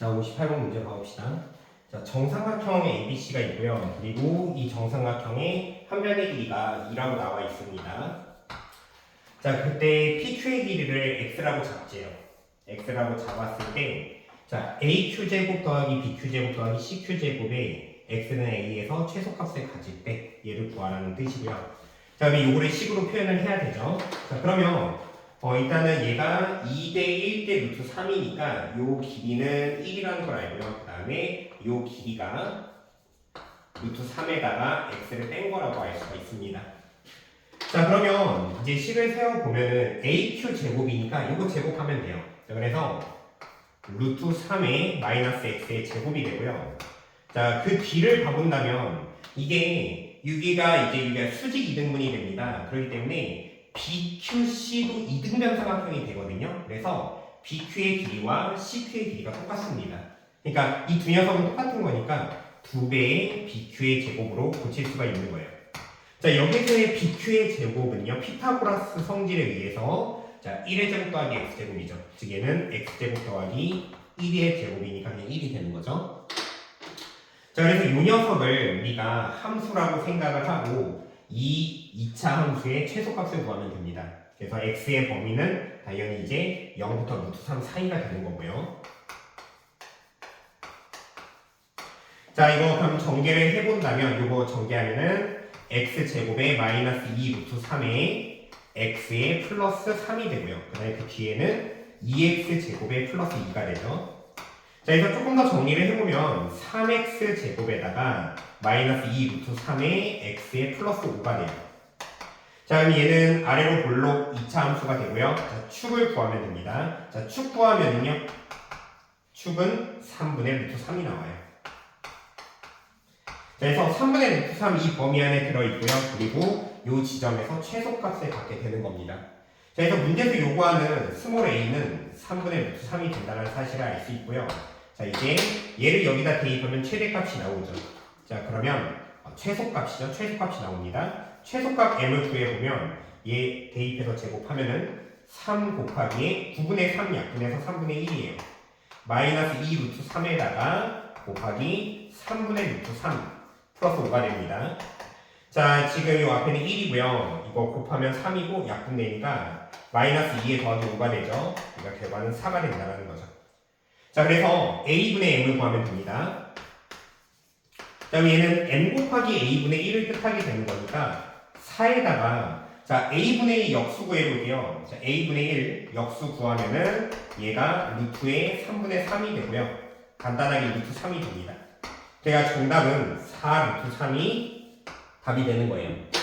자, 58번 문제 봐봅시다. 자, 정삼각형 ABC가 있고요. 그리고 이 정삼각형의 한 변의 길이가 2라고 나와 있습니다. 자, 그때 PQ의 길이를 X라고 잡지요. X라고 잡았을 때, 자, AQ제곱 더하기 BQ제곱 더하기 CQ제곱에 X는 A에서 최소값을 가질 때 얘를 구하라는 뜻이고요. 자, 그럼 요거를 식으로 표현을 해야 되죠. 자, 그러면 어, 일단은 얘가 2대 1대 루트 3이니까 요 길이는 1이라는 걸 알고요. 그 다음에 요 길이가 루트 3에다가 x를 뺀 거라고 알 수가 있습니다. 자 그러면 이제 식을 세워보면은 aq 제곱이니까 이거 제곱하면 돼요. 자, 그래서 루트 3의 마이너스 x의 제곱이 되고요. 자 그 뒤를 봐본다면 이게 6기가 이제 이게 수직 이등분이 됩니다. 그렇기 때문에 BQC도 이등변 삼각형이 되거든요. 그래서 BQ의 길이와 CQ의 길이가 똑같습니다. 그러니까 이 두 녀석은 똑같은 거니까 두 배의 BQ의 제곱으로 고칠 수가 있는 거예요. 자 여기서의 BQ의 제곱은요 피타고라스 성질에 의해서 자 1의 제곱 더하기 x제곱이죠. 즉 얘는 x제곱 더하기 1의 제곱이니까 그냥 1이 되는 거죠. 자 그래서 이 녀석을 우리가 함수라고 생각을 하고 이 2차 함수의 최소값을 구하면 됩니다. 그래서 x의 범위는 당연히 이제 0부터 루트 3 사이가 되는 거고요. 자 이거 그럼 전개를 해본다면 이거 전개하면은 x 제곱에 마이너스 2 루트 3에 x의 플러스 3이 되고요. 그 다음에 그 뒤에는 2x 제곱에 플러스 2가 되죠. 자, 그래서 조금 더 정리를 해보면 3x 제곱에다가 마이너스 2 루트 3에 x의 플러스 5가 돼요. 자, 그럼 얘는 아래로 볼록 2차 함수가 되고요. 자, 축을 구하면 됩니다. 자, 축 구하면은요. 축은 3분의 루트 3이 나와요. 자, 그래서 3분의 루트 3 이 범위 안에 들어있고요. 그리고 이 지점에서 최소값을 갖게 되는 겁니다. 자, 그래서 문제에서 요구하는 스몰 a는 3분의 루트 3이 된다는 사실을 알 수 있고요. 자, 이제 얘를 여기다 대입하면 최대값이 나오죠. 자, 그러면 어, 최소값이죠. 최소값이 나옵니다. 최소값 m을 구해보면 얘 대입해서 제곱하면은 3 곱하기에 9분의 3 약분해서 3분의 1이에요. 마이너스 2 루트 3에다가 곱하기 3분의 루트 3 플러스 5가 됩니다. 자, 지금 이 앞에는 1이고요. 이거 곱하면 3이고 약분되니까 마이너스 2에 더하기 5가 되죠. 그러니까 결과는 4가 된다는 거죠. 자, 그래서 a분의 m을 구하면 됩니다. 그 다음에 얘는 m 곱하기 a분의 1을 뜻하게 되는 거니까 4에다가 자 a분의 2 역수 구해볼게요. 자 a분의 1 역수 구하면은 얘가 루트의 3분의 3이 되고요. 간단하게 루트 3이 됩니다. 제가 정답은 4 루트 3이 답이 되는 거예요.